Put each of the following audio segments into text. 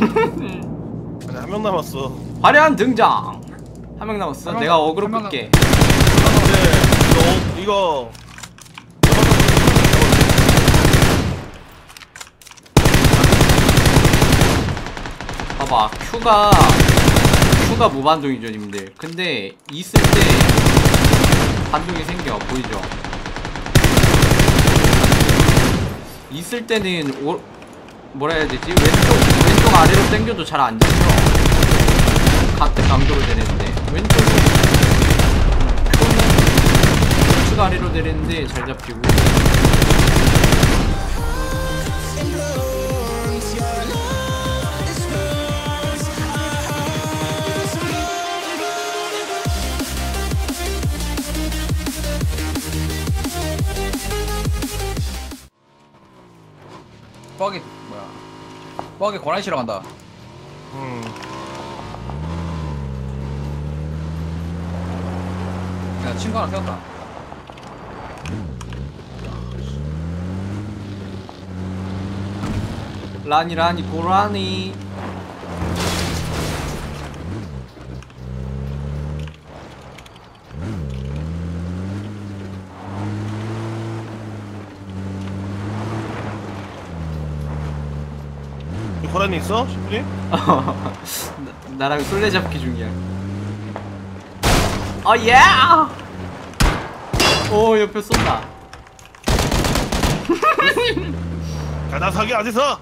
한 명 남았어. 화려한 등장. 한 명 남았어. 한명 내가 남- 어그로 끌게. 이거 이거. 봐봐 Q가 Q가 무반동이죠 님들. 근데 있을 때 반동이 생겨 보이죠? 있을 때는 오, 뭐라 해야 되지? 왼쪽 왼쪽 아래로 당겨도 잘 안 잡혀. 같은 강도로 되는데. 왼쪽은 Q는 우측 아래로 내리는데 잘 잡히고 고라니 씨러 간다. 음. 야 친구 하나 태웠다. 라니 라니 고라니 이 고라니 있어? 시프리? 나, 나랑 술래잡기 중이야. 어 예! 오 옆에 쏜다. 가다 사기 어디서?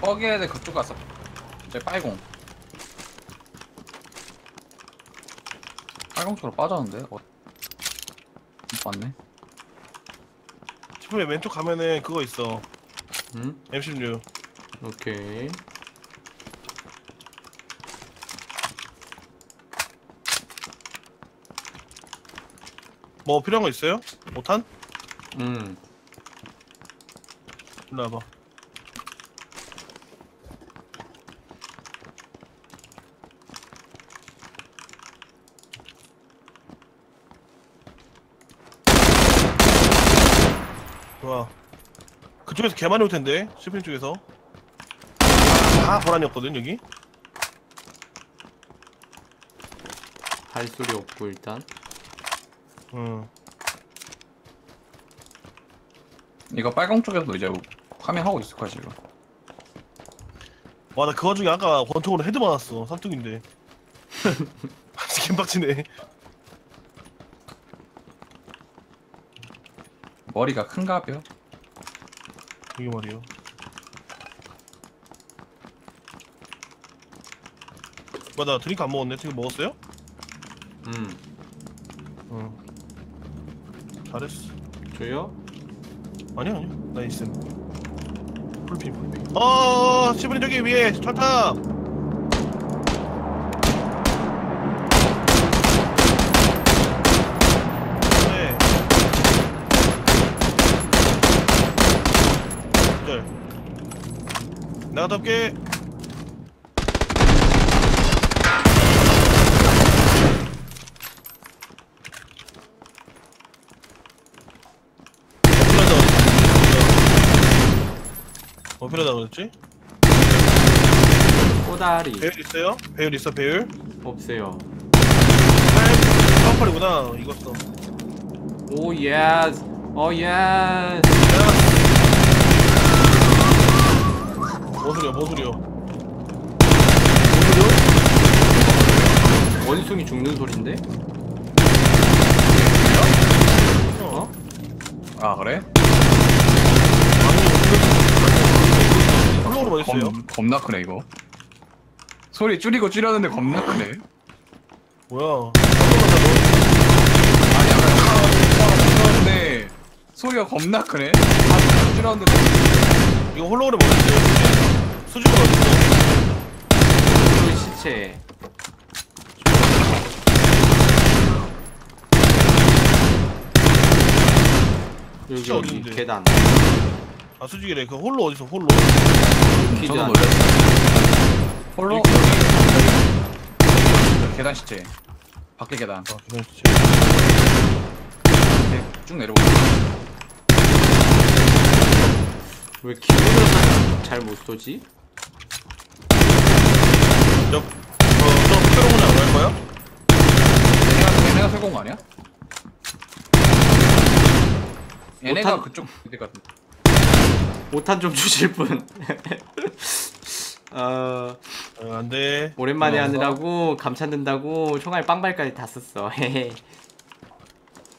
뻑이 애들 그쪽 갔어. 이제 빨공. 빨공 쪽으로 빠졌는데? 어. 못 봤네. 시프리 왼쪽 가면은 그거 있어. 응? M16. 오케이. 뭐 필요한 거 있어요? 못한? 음. 일로 와봐. 좋아. 그쪽에서 개 많이 올 텐데, 시프린 쪽에서. 다 고라니 없거든, 여기. 발소리 없고 일단. 응. 이거 빨공 쪽에서도 이제 화면 하고 있을 거야 지금. 와, 나 그 와중에 아까 권총으로 헤드 맞았어. 삼뚝인데. 진짜 개빡치네. 머리가 큰가 벼? 이게 말이요. 뭐야, 나 드링크 안 먹었네. 지금 먹었어요? 음. 응. 잘했어. 줘요? 아니야, 아니야. 나 있음. 풀핀, 풀핀. 어, 시브린 저기 위에 철탑. 네. 네. 덮게. 뭐 필요하다 그랬지? 꼬다리 배율 있어요? 배율 있어 배율? 없어요. 파워팔이구나 이거 써 오 예스. 오 예스. 뭐 소리야 뭐 소리야 원숭이 죽는 소린데? 어? 아 그래? 플로우로 뭐 있어요? 겁, 겁나 크네 이거. 소리 줄이고 줄였는데 겁나 크네. 뭐야 아니 아까 줄였는데 소리가 겁나 크네. 아 줄였는데 이거 홀로그램 어디 있어요? 있어? 그 시체. 여기 시체 여기 어딘데? 계단. 아 수직이래 그 홀로 어디 있어 홀로 저도 안 놀랐어. 홀로 계단 시체. 밖에 계단. 아 그냥 진짜 이렇게 쭉 내려오고. 왜 기울여서 잘못 쏘지? 저, 어, 저 페로몬이 안갈 거야? 얘네가 얘네가 세고 온거 아니야? 얘네가 못한- 그쪽 일 같은데. 5탄 좀 주실 분. 어, 어, 안 돼. 오랜만에 어, 하느라고 감찾는다고 총알 빵발까지 다 썼어. 헤헤.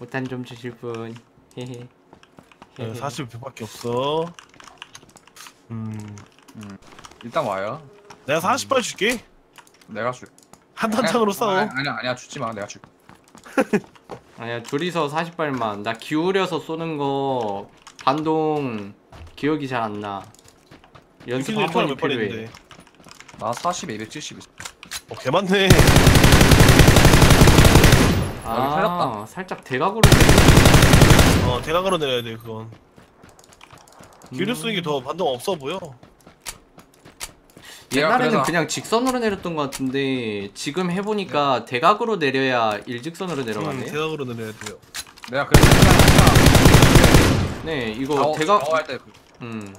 5탄 좀 주실 분. 헤헤. 어, 40밖에 없어. 음, 음. 일단 와요. 내가 40발 줄게. 내가 줄. 한 탄창으로 싸워. 아니, 아니야 아니야 주지 마. 내가 줄. 아니야 둘이서 40발만. 나 기울여서 쏘는 거 반동 기억이 잘 안 나. 연습 한 번이? 필요해. 나 40에 270. 있어. 어, 개 많네. 아, 살렸다. 살짝 대각으로. 어, 대각으로 내려야 돼, 그건. 기울여 쓰는 음. 게더 반동 없어 보여. 옛날에는 그래서- 그냥 직선으로 내렸던 것 같은데 지금 해보니까 대각으로 내려야 일직선으로 음, 내려가네. 대각으로 내려야 돼요. 내가 그래서 네, 이거 좌우- 대각. 좌우할 때 그- 음.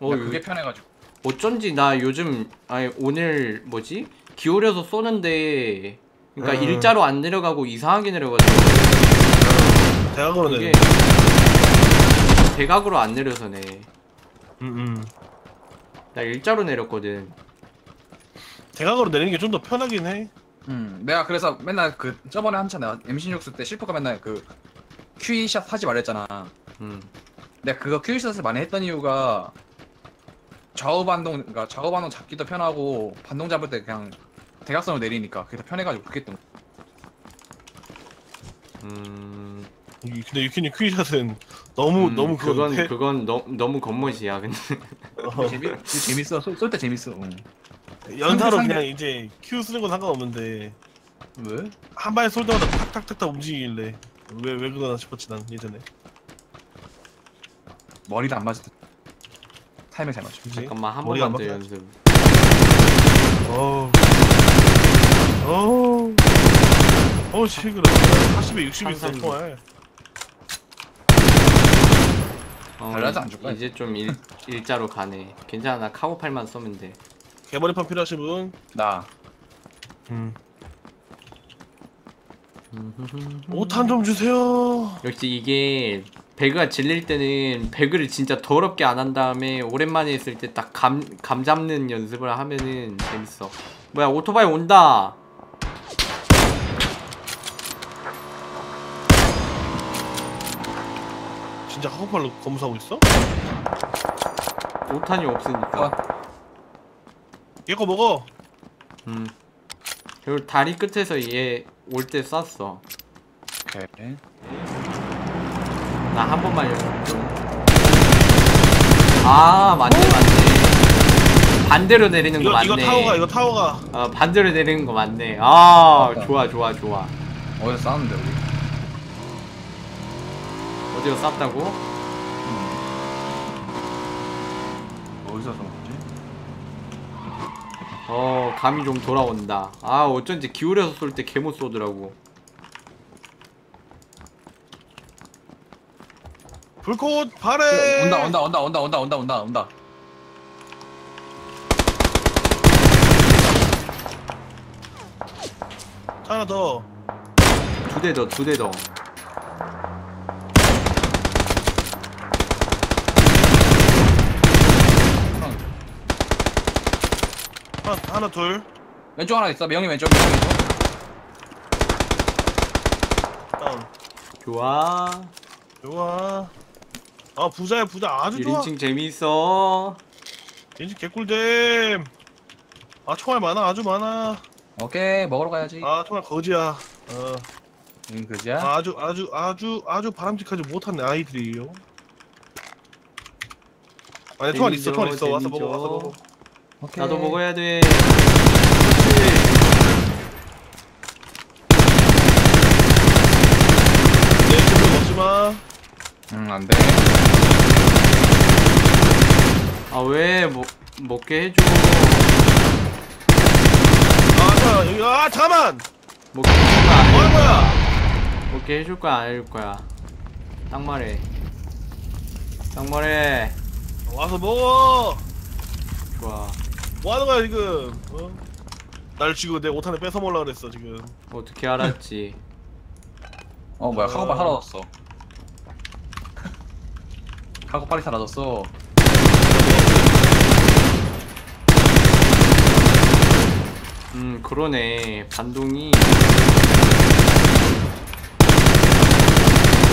어, 그게 편해가지고. 어쩐지 나 요즘 아니 오늘 뭐지 기울여서 쏘는데 그러니까 음. 일자로 안 내려가고 이상하게 내려가지고 대각으로 내려. 대각으로 안 내려서네. 음, 음. 나 일자로 내렸거든. 대각으로 내리는 게 좀 더 편하긴 해. 음, 내가 그래서 맨날 그 저번에 한참 내가 M16 쓸때 실프가 맨날 그 큐이샷 하지 말랬잖아. 음. 내가 그거 큐이샷을 많이 했던 이유가 좌우 반동, 그러니까 좌우 반동 잡기도 편하고 반동 잡을 때 그냥 대각선으로 내리니까 그게 더 편해가지고 그게 했던. 거야. 음. 이- 근데 유키님 퀴샷은 너무 음, 너무 그건 그건데. 그건 너, 너무 겉멋이야. 근데 어, 재미, 그게 재밌어. 쏠 때 재밌어. 응. 연사로 상대- 그냥 이제 큐 쓰는 건 상관없는데 왜? 한 발에 쏠 때마다 탁탁탁탁 움직이길래 왜 왜 그러나 싶었지 난 예전에. 머리도 안 맞을 때 타이밍 잘 맞춰. 그지? 잠깐만 한 머리 안 번만 더 박혀? 연습. 어우. 어우. 어우 시끄러. 40에 60 있어 항상 총알. 어, 달라져 안 줄까? 이제 좀 일, 일자로 가네. 괜찮아. 나 카고팔만 쏘면 돼. 개머리판 필요하신 분? 나 음. 5탄 좀 주세요. 역시 이게 배그가 질릴 때는 배그를 진짜 더럽게 안 한 다음에 오랜만에 했을 때 딱 감 감 잡는 연습을 하면은 재밌어. 뭐야 오토바이 온다. 진짜 하고팔로 검사하고 있어? 5탄이 없으니까. 어. 얘거 먹어. 음. 그리고 다리 끝에서 얘 올 때 쐈어. 오케이. 나 한 번만 좀. 아 맞네 맞네. 반대로 내리는 거 이거 맞네. 이거 타워가 이거 타워가. 어, 반대로 내리는 거 맞네. 아 맞다. 좋아 좋아 좋아. 어디서 싸는데 우리? 어디서 쐈다고? 어디서 쏜 거지? 어 감이 좀 돌아온다. 아 어쩐지 기울여서 쏠 때 개 못 쏘더라고. 불꽃 발에. 온다 온다 온다 온다 온다 온다 온다 온다. 하나 더. 두 대 더, 두 대 더. 하나, 하나 둘. 왼쪽 하나 있어. 명이 왼쪽 명이 왼쪽. 다운. 좋아. 좋아. 아 부자야 부자 아주 좋아. 1인칭 재미있어. 인식 개꿀잼. 아 총알 많아 아주 많아. 오케이 먹으러 가야지. 아 총알 거지야. 어. 응 그지야. 아, 아주 아주 아주 아주 바람직하지 못한 아이들이에요. 아니 총알 있어 총알 있어 와서 먹어 와서 먹어. 오케이. 나도 먹어야 돼. 내 친구 네, 먹지 마. 응 안 돼. 아, 왜, 먹, 먹게 해줘. 아 자, 여기 아 잠만. 먹게 해줄 거야, 안뭐 해줄 하는 거야. 먹게 해줄 거야, 안 해줄 거야. 딱 말해. 쌍머리 와서 먹어. 좋아 뭐 하는 거야 지금? 어? 날 지금 내옷 하나 뺏어 먹으려 그랬어 지금. 어떻게 알았지 어 뭐야 카고팔 어. 사라졌어 카고팔이 사라졌어 음 그러네 반동이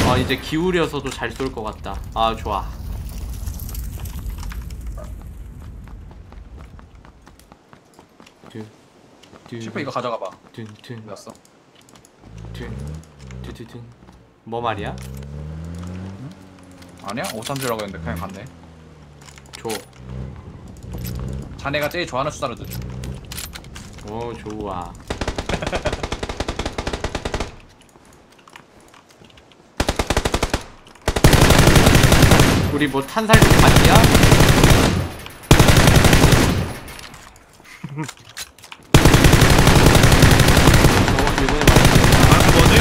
아 이제 기울여서도 잘 쏠 것 같다 아 좋아 슈퍼 이거 가져가봐 둔둔둔둔둔 났어 뭐 말이야? 아니야? 5천 주라고 했는데 그냥 갔네 줘. 자네가 제일 좋아하는 수다를 듣죠 오 좋아. 우리 뭐 탄살도 같이 야? 어, 이번에 많이 아 뭐지?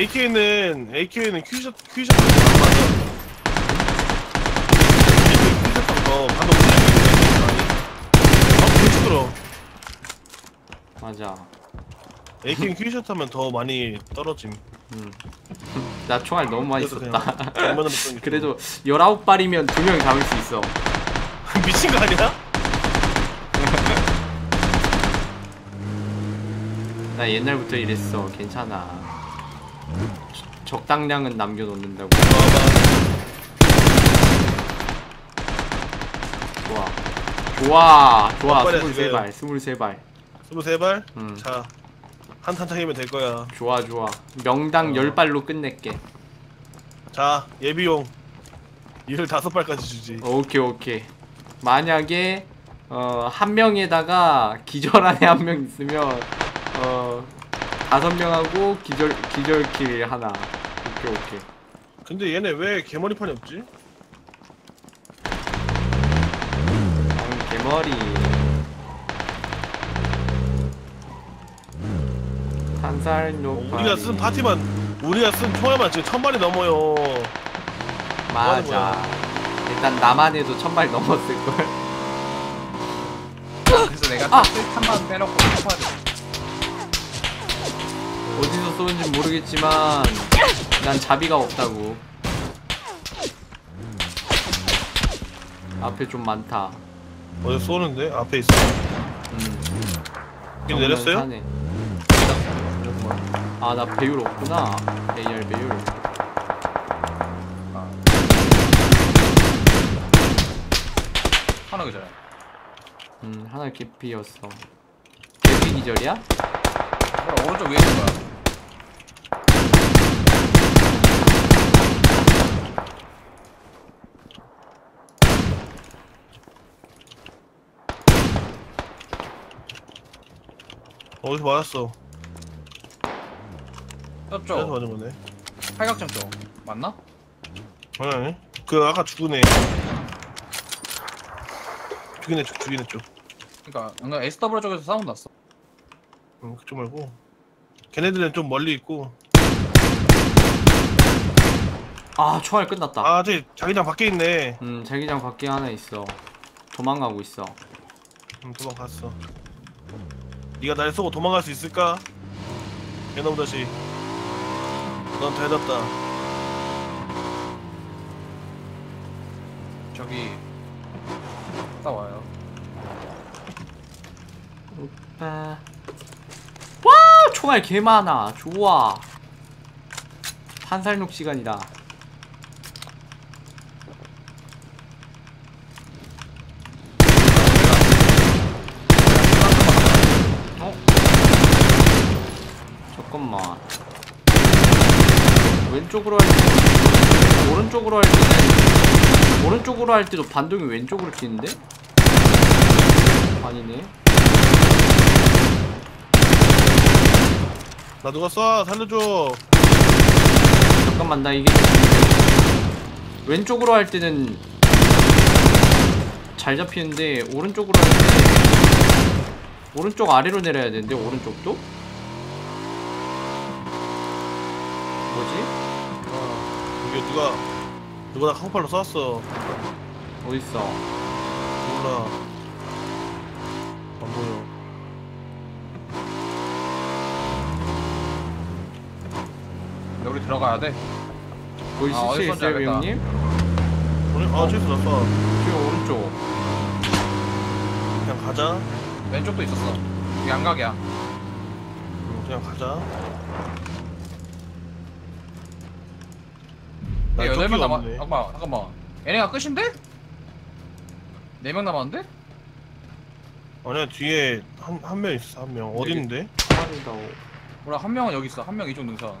AK는 AK는 큐샷 큐샷 안 맞아. AK 큐샷 더 반동 많이. 아 괜찮 들어. 맞아. AK는 큐샷 하면 더 많이 떨어짐. 음. 나 총알 너무 많이 썼다. 그냥 정면으로 쏘는 게 그래도 19발이면 두명 잡을 수 있어. 미친 거 아니야? 나 옛날부터 이랬어. 괜찮아. 적- 적당량은 남겨놓는다고. 좋아. 좋아. 좋아. 몇 발이야, 23발. 23발. 23발? 음. 자, 한 탄창이면 될 거야. 좋아, 좋아. 명당 어. 10발로 끝낼게. 자, 예비용. 15발까지 주지. 오케이, 오케이. 만약에, 어, 한 명에다가 기절한 애 한 명 있으면, 어, 다섯 명하고 기절, 기절킬 하나. 오케이, 오케이. 근데 얘네 왜 개머리판이 없지? 음, 개머리. 한살 어, 높아. 우리가 쓴 파티만, 우리가 쓴 총알만 지금 천 발이 넘어요. 하는 맞아. 일단 나만 해도 천발 넘었을걸. 그래서 내가 아! 한번 빼놓고 슈퍼를 어디서 쏘는지 모르겠지만, 난 자비가 없다고. 앞에 좀 많다. 어디 쏘는데? 앞에 있어. 음. 여기 내렸어요? 산에. 아, 나 배율 없구나. AR 배율. 하나 그잖아 음, 하나 개피였어. 개피 기절이야? 뭐야 오른쪽 위에 있는 거야 어디서 맞았어? 저쪽 맞은 거네. 팔각정 쪽 맞나? 아니, 아니. 그 아까 죽은 애. 죽인 애 쪽, 죽인 애 쪽. 그니까 뭔가 SW 쪽에서 사운드 났어 음, 그쪽 말고. 걔네들은 좀 멀리 있고. 아, 총알 끝났다. 아, 저기 자기장 밖에 있네. 음, 자기장 밖에 하나 있어. 도망가고 있어. 음, 도망갔어. 네가 날 쏘고 도망갈 수 있을까? 개놈 다시. 넌 대답다. 저기 싸워요 오빠. 와, 총알 개 많아. 좋아. 한살녹 시간이다. 잠깐만. 왼쪽으로 할 때, 오른쪽으로 할 때는, 오른쪽으로 할 때도 반동이 왼쪽으로 튀는데? 아니네. 나 누가 쏴? 살려줘. 잠깐만 나 이게 왼쪽으로 할 때는 잘 잡히는데 오른쪽으로 할 때 오른쪽 아래로 내려야 되는데 오른쪽도? 뭐지? 아, 이게 누가 누가 나 카고팔로 쐈어 어딨어 몰라 안 보여 근데 우리 들어가야 돼. 거기 아, 시체 어디서 있어요. 형님? 그래? 아 저기서 났어 지금 오른쪽 그냥 가자 왼쪽도 있었어. 여기 양각이야. 응, 그냥 가자 나 여덟 명 조끼가 남았. 없네. 잠깐만, 잠깐만. 얘네가 끝인데? 네명 남았는데? 아니야 뒤에 한 한 명 있어 한명 어디 여기. 있는데? 총알이다 몰라 한 명은 여기 있어. 한 명 이쪽 능선.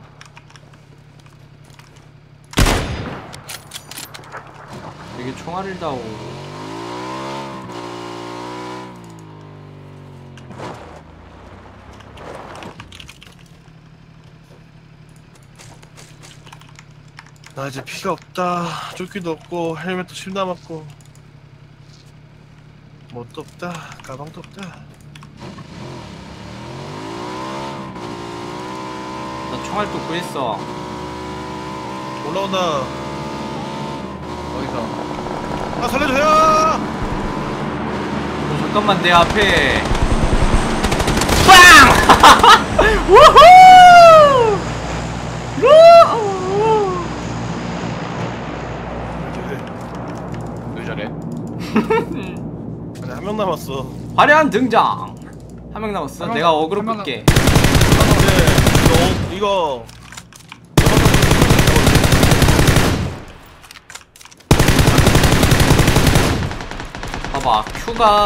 여기 총알이다 나 이제 피가 없다 조끼도 없고 헬멧도 실 남았고 뭣도 없다 가방도 없다 나 총알 또 구했어 올라온다 어디서? 아 살려줘요 어, 잠깐만 내 앞에 빵! 우후! 루! 왜 저래? 아니 한 명 남았어. 화려한 등장. 한 명 남았어. 한명 내가 남- 어그로 끌게. 근데 이거 이거 봐봐 Q가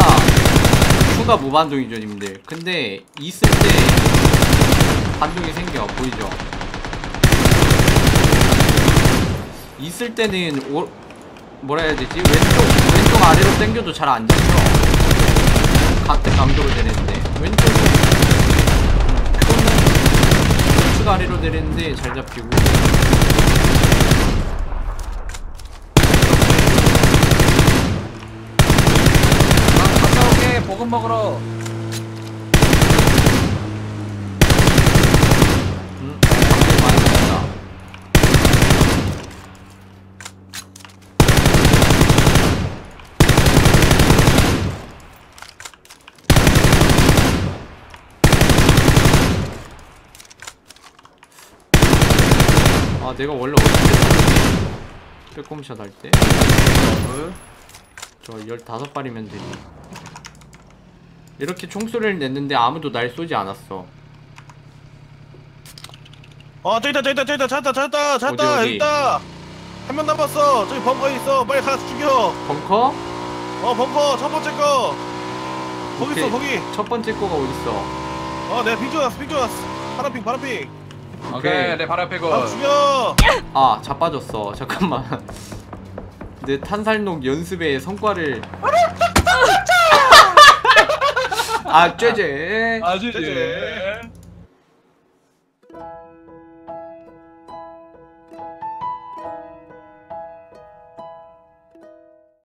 Q가 무반동이죠 님들. 근데 있을 때 반동이 생겨 보이죠? 있을 때는 오, 뭐라 해야 되지? 왼쪽 아래로 당겨도 잘 안 잡혀 같은 강도로 되는데 왼쪽은 음, Q는 우측 아래로 내리는데 잘 잡히고 나 갔다 올게. 보금 먹으러. 음, 방금 많이 잡다 아 내가 원래 어떻게 빼꼼샷 할 때? 저 15발이면 되니. 이렇게 총소리를 냈는데 아무도 날 쏘지 않았어. 어 저기 있다 저기 있다 저기 있다. 찾았다 찾았다 찾았다 어디, 어디? 있다. 한 명 남았어. 저기 벙커에 있어. 빨리 가서 죽여. 벙커? 어 벙커. 첫 번째 거. 거기 오케이. 있어 거기. 첫 번째 거가 어딨어? 어 내가 핑 찍어놨어 핑 찍어놨어. 파란핑 파란핑 오케이. 내 바로 앞에 거. 아 죽여! 아 자빠졌어. 잠깐만. 내 탄살록 연습의 성과를. 아 쟤쟤 아주 쟤쟤.